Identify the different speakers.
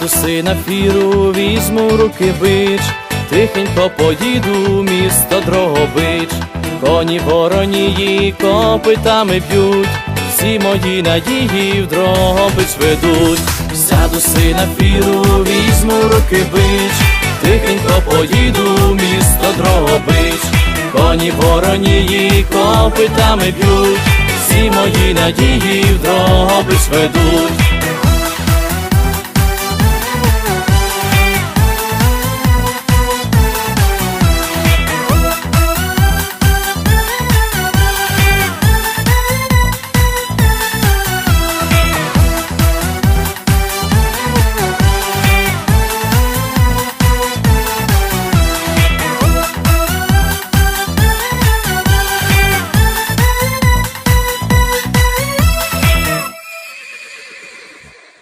Speaker 1: до си на фіру, візьму руки бич, тихенько поїду, місто Дрогобич, коні воронії копитами б'ють, всі мої надії в Дрогобич ведуть. Сяду сина фіру, візьму руки бич, тихенько поїду, місто Дрогобич, коні воронії копитами б'ють, всі мої надії в Дрогобич ведуть.